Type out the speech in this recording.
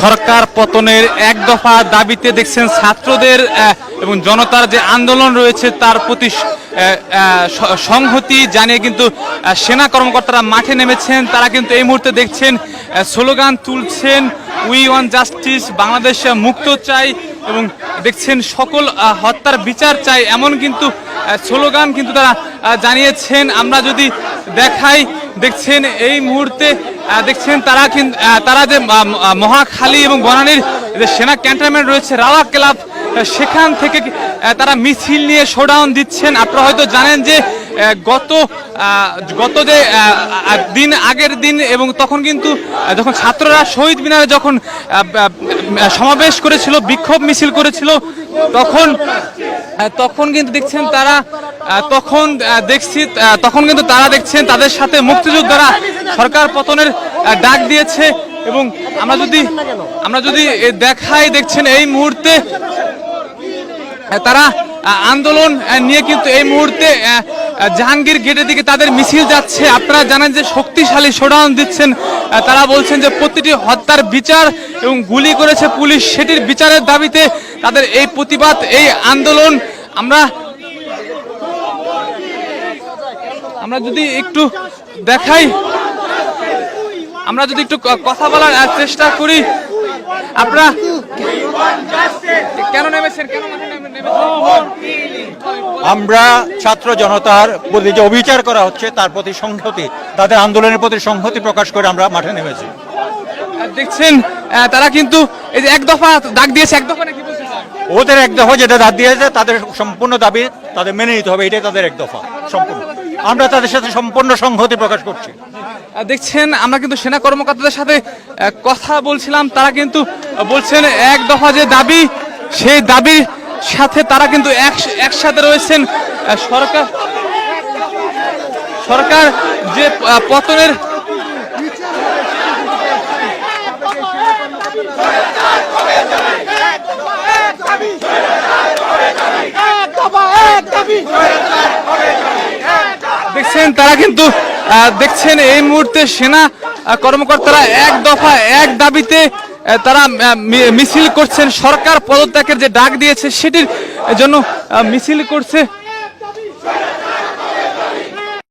সরকার পতনের এক দফা দাবিতে দেখছেন ছাত্রদের এবং জনতার যে আন্দোলন রয়েছে তার প্রতি সংহতি জানিয়ে কিন্তু সেনা কর্মকর্তারা মাঠে নেমেছেন। তারা কিন্তু এই মুহূর্তে দেখছেন স্লোগান তুলছেন উই ওয়ান জাস্টিস বাংলাদেশ মুক্ত চাই। এবং দেখছেন সকল হত্যার বিচার চাই, এমন কিন্তু স্লোগান কিন্তু তারা জানিয়েছেন। আমরা যদি দেখাই দেখছেন এই মুহূর্তে দেখছেন তারা কিন্তু তারা যে মহাখালী এবং বনানীর যে সেনা ক্যান্টনমেন্ট রয়েছে, রাওয়া ক্লাব সেখান থেকে তারা মিছিল নিয়ে শোডাউন দিচ্ছেন। আপনারা হয়তো জানেন যে গত গত যে দিন আগের দিন এবং তখন কিন্তু যখন ছাত্ররা শহীদ মিনারে যখন সমাবেশ করেছিল, বিক্ষোভ মিছিল করেছিল, তখন তখন কিন্তু দেখছেন তারা তখন দেখছি তখন কিন্তু তারা দেখছেন তাদের সাথে মুক্তিযোদ্ধারা সরকার পতনের ডাক দিয়েছে এবং আমরা যদি আমরা যদি দেখাই দেখছেন এই মুহূর্তে তারা আন্দোলন নিয়ে কিন্তু এই মুহূর্তে জাহাঙ্গীর গেটের দিকে তাদের মিছিল যাচ্ছে। আপনারা জানেন যে শক্তিশালী শোডাউন দিচ্ছেন তারা বলছেন যে প্রতিটি হত্যার বিচার এবং গুলি করেছে পুলিশ, সেটির বিচারের দাবিতে তাদের এই প্রতিবাদ, এই আন্দোলন, আমরা আমরা যদি একটু দেখাই আমরা যদি একটু কথা বলার চেষ্টা করি। আপনারা কেন নেমেছেন? কেন নেমেছেন? আমরা ছাত্র জনতার প্রতি যে অবিচার করা হচ্ছে তার প্রতি সংহতি তাদের আন্দোলনের প্রতি সংহতি প্রকাশ করে আমরা মাঠে নেমেছি। দেখছেন তারা কিন্তু এই যে এক দফা ডাক দিয়েছে এক দফা নাকি ওদের এক দফা যেটা দাগ দিয়েছে তাদের সম্পূর্ণ দাবি তাদের মেনে নিতে হবে এটাই তাদের এক দফা সম্পূর্ণ। আমরা তাদের সাথে সম্পূর্ণ সংহতি প্রকাশ করছি। দেখছেন আমরা কিন্তু সেনা কর্মকর্তাদের সাথে কথা বলছিলাম তারা কিন্তু বলছেন এক দফা যে দাবি সেই দাবির সাথে তারা কিন্তু এক- একসাথে রয়েছেন সরকার সরকার যে পতনের দেখছেন, তারা কিন্তু দেখছেন এই মুহূর্তে সেনা কর্মকর্তারা এক দফা, এক দাবিতে তারা মিছিল করছেন। সরকার পদত্যাগের যে ডাক দিয়েছে, সেটির জন্য মিছিল করছে।